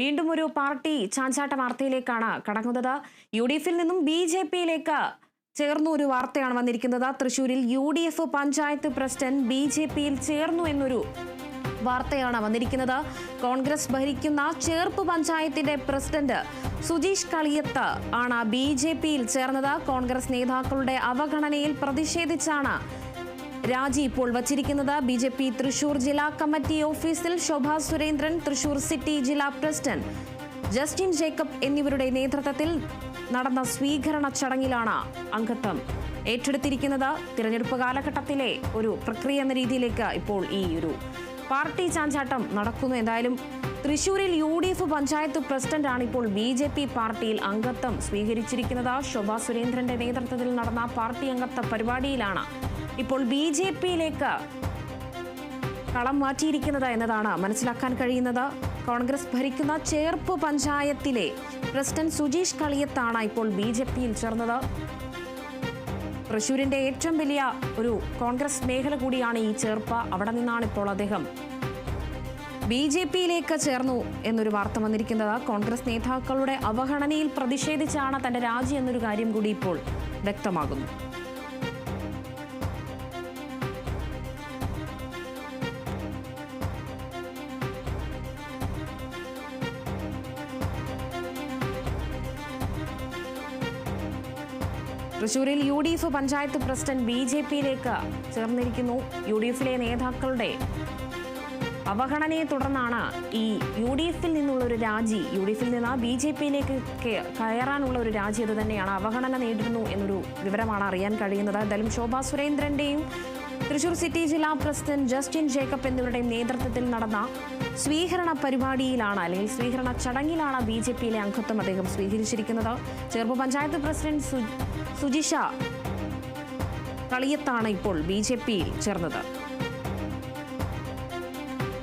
വീണ്ടും ഒരു പാർട്ടി ചാഞ്ചാട്ട വാർത്തയിലേക്കാണ് കടങ്ങുന്നത് യു ഡി എഫിൽ നിന്നും ബി ജെ പിയിലേക്ക് ചേർന്നു ഒരു വാർത്തയാണ് വന്നിരിക്കുന്നത്. തൃശൂരിൽ U D F panchayat president B J പിയിൽ ചേർന്നു എന്നൊരു വാർത്തയാണ് വന്നിരിക്കുന്നത്. കോൺഗ്രസ് ഭരിക്കുന്ന ചേർപ്പ് പഞ്ചായത്തിന്റെ പ്രസിഡന്റ് സുജീഷ് കളിയത്ത് ആണ് ബി ജെ പിയിൽ ചേർന്നത്. കോൺഗ്രസ് നേതാക്കളുടെ അവഗണനയിൽ പ്രതിഷേധിച്ചാണ് രാജി ഇപ്പോൾ വച്ചിരിക്കുന്നത് ബി ജെ പി തൃശൂർ ജില്ലാ കമ്മിറ്റി ഓഫീസിൽ ശോഭ സുരേന്ദ്രൻ തൃശൂർ സിറ്റി ജില്ലാ പ്രസിഡന്റ് ജസ്റ്റിൻ ജേക്കബ് എന്നിവരുടെ നേതൃത്വത്തിൽ നടന്ന സ്വീകരണ ചടങ്ങിലാണ് അംഗത്വം. ഏറ്റെടുത്തിരിക്കുന്നത് തിരഞ്ഞെടുപ്പ് കാലഘട്ടത്തിലെ ഒരു പ്രക്രിയ എന്ന രീതിയിലേക്ക് ഇപ്പോൾ ഈ ഒരു പാർട്ടി ചാഞ്ചാട്ടം നടക്കുന്നു. എന്തായാലും തൃശൂരിൽ യു ഡി എഫ് പഞ്ചായത്ത് പ്രസിഡന്റാണ് ഇപ്പോൾ ബി ജെ പി പാർട്ടിയിൽ അംഗത്വം സ്വീകരിച്ചിരിക്കുന്നത്. ശോഭ സുരേന്ദ്രന്റെ നേതൃത്വത്തിൽ നടന്ന പാർട്ടി അംഗത്വ പരിപാടിയിലാണ് ഇപ്പോൾ ബി ജെ പിയിലേക്ക് കളം മാറ്റിയിരിക്കുന്നത് എന്നതാണ് മനസ്സിലാക്കാൻ കഴിയുന്നത്. കോൺഗ്രസ് ഭരിക്കുന്ന ചേർപ്പ് പഞ്ചായത്തിലെ പ്രസിഡന്റ് സുജീഷ് കളിയത്താണ് ഇപ്പോൾ ബി ജെ പിയിൽ ചേർന്നത്. തൃശൂരിന്റെ ഏറ്റവും വലിയ ഒരു കോൺഗ്രസ് മേഖല കൂടിയാണ് ഈ ചേർപ്പ്. അവിടെ നിന്നാണ് ഇപ്പോൾ അദ്ദേഹം ബി ജെ പിയിലേക്ക് ചേർന്നു എന്നൊരു വാർത്ത വന്നിരിക്കുന്നത്. കോൺഗ്രസ് നേതാക്കളുടെ അവഗണനയിൽ പ്രതിഷേധിച്ചാണ് തന്റെ രാജി എന്നൊരു കാര്യം കൂടി ഇപ്പോൾ വ്യക്തമാകുന്നു. തൃശൂരിൽ U D F panchayat president B J പിയിലേക്ക് ചേർന്നിരിക്കുന്നു. യു ഡി എഫിലെ നേതാക്കളുടെ അവഗണനയെ തുടർന്നാണ് ഈ യു ഡി എഫിൽ നിന്നുള്ള ഒരു രാജി യു ഡി എഫിൽ നിന്ന് ബി ജെ പിയിലേക്ക് കയറാനുള്ള ഒരു രാജി അത് തന്നെയാണ്. അവഗണന നേരിടുന്നു എന്നൊരു വിവരമാണ് അറിയാൻ കഴിയുന്നത്. എന്തായാലും ശോഭാ സുരേന്ദ്രന്റെയും തൃശൂർ സിറ്റി ജില്ലാ പ്രസിഡന്റ് ജസ്റ്റിൻ ജേക്കബ് എന്നിവരുടെ നേതൃത്വത്തിൽ നടന്ന സ്വീകരണ പരിപാടിയിലാണ് അല്ലെങ്കിൽ സ്വീകരണ ചടങ്ങിലാണ് ബി ജെ പിയിലെ അംഗത്വം അദ്ദേഹം സ്വീകരിച്ചിരിക്കുന്നത്. ചെറുപ്പ് പഞ്ചായത്ത് പ്രസിഡന്റ് സുജിഷ കളിയത്താണ് ഇപ്പോൾ ബി ജെ പിയിൽ ചേർന്നത്.